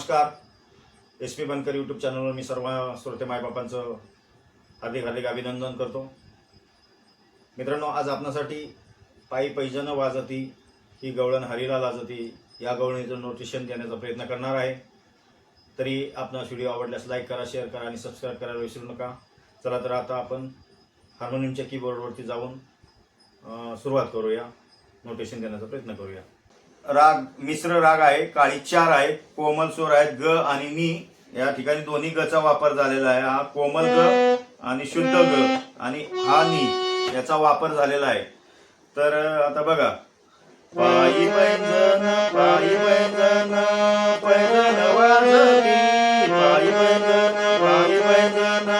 नमस्कार. S P बनकर YouTube चॅनलवर मी सर्व श्रोते मायबापांचं हार्दिक हार्दिक अभिनंदन करतो. मित्रांनो आज आपणासाठी पायी पैजनं वाजती ही गवळण हरीला लाजती या गवळणीचं नोटिशन देण्याचा प्रयत्न करणार आहे. तरी आपणास व्हिडिओ आवडल्यास लाईक करा शेअर करा आणि सबस्क्राईब करायला विसरू नका. चला तर आता आपण हार्मोनियमच्या कीबोर्डवरती जाऊन सुरुवात करूया. नोटेशन देण्याचा प्रयत्न करूया. राग मिश्र राग आहे काळी चार आहे कोमल स्वर आहेत ग आणि नी. या ठिकाणी दोन्ही गचा वापर झालेला आहे. हा कोमल ग आणि शुद्ध ग आणि हा नी याचा वापर झालेला आहे. तर आता बघा. पायी पैंजण पायी पैंजण पैंजण वाजती पायी पैंजण पायी पैंजण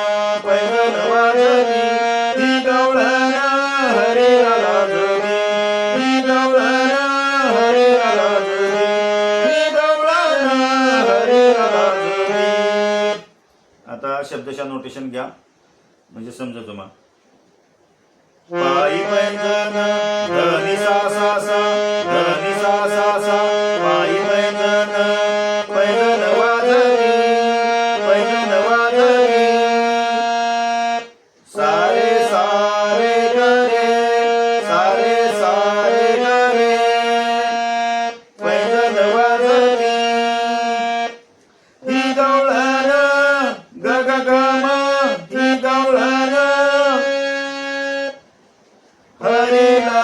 पैंजण वाजती ती गवळण हरीला शब्दशा नोटेशन घ्या. म्हणजे समजा तुम्हाला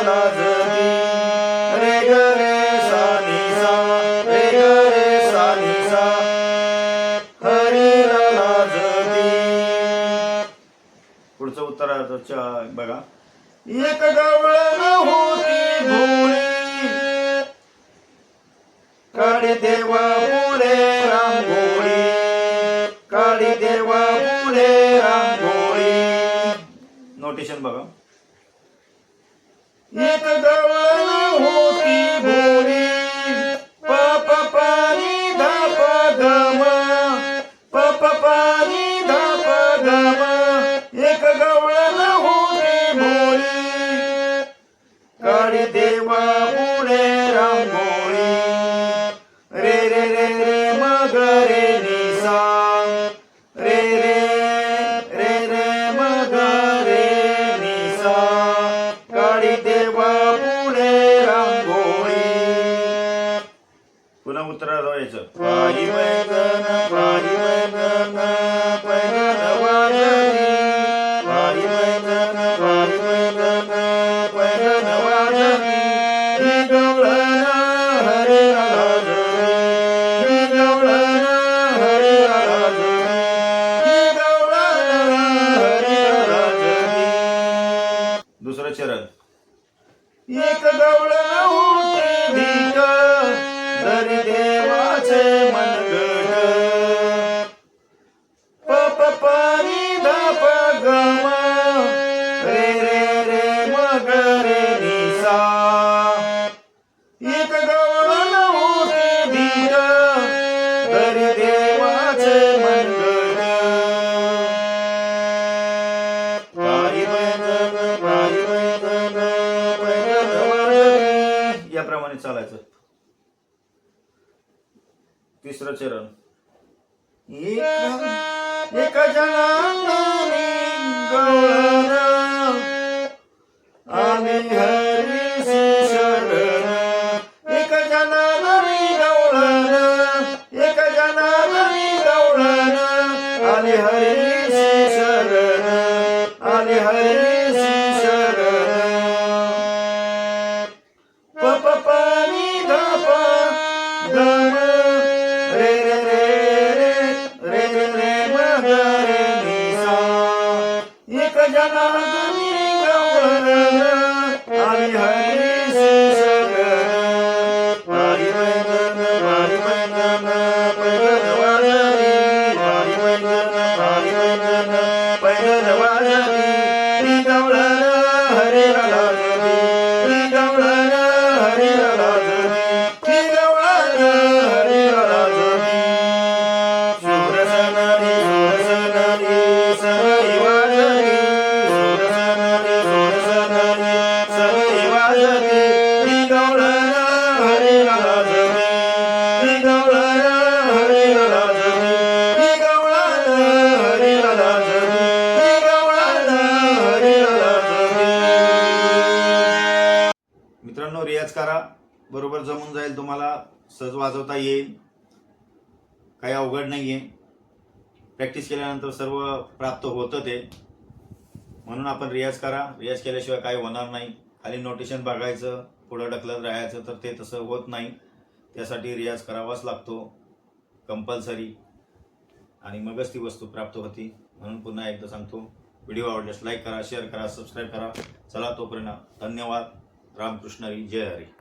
हरे रे ग रे सा नि सा रे ग रे सा नि सा पुढचं बघा. एक गवळण होती भोळी। काळी देवा पुढे रांगोळी। काळी देवा पुढे रांगोळी। नोटेशन बघा. एक गवळ पुन्हा उत्तर द्यायचं पायी मैदान पायी मैदान पायी दरी देवाचे मनगट पप पाणी धाप गम रे रे रे मग रे निसा एक गवळण होते धीर. दरी देवाचे मनगट. पायी मैदान पायी मैदान पैदल वाजती. याप्रमाणे चालायचं. तिसरं चरण. एक एक जनांनी एक मित्रांनो रियाज करा. बरोबर जमून जाईल तुम्हाला. सहज वाजवता येईल. काही अवघड नाही आहे प्रॅक्टिस केल्यानंतर सर्व प्राप्त होतं ते. म्हणून आपण रियाज करा. रियाज केल्याशिवाय काही होणार नाही. खाली नोटेशन बघायचं पुढं ढकलत राहायचं तर ते तसं होत नाही. त्यासाठी रियाज करावाच लागतो. कंपल्सरी. आणि मगच ती वस्तू प्राप्त होती. म्हणून पुन्हा एकदा सांगतो. व्हिडिओ आवडल्यास लाईक करा शेअर करा सबस्क्राईब करा. चला तोपर्यंत धन्यवाद. रामकृष्ण हरी जय हरी.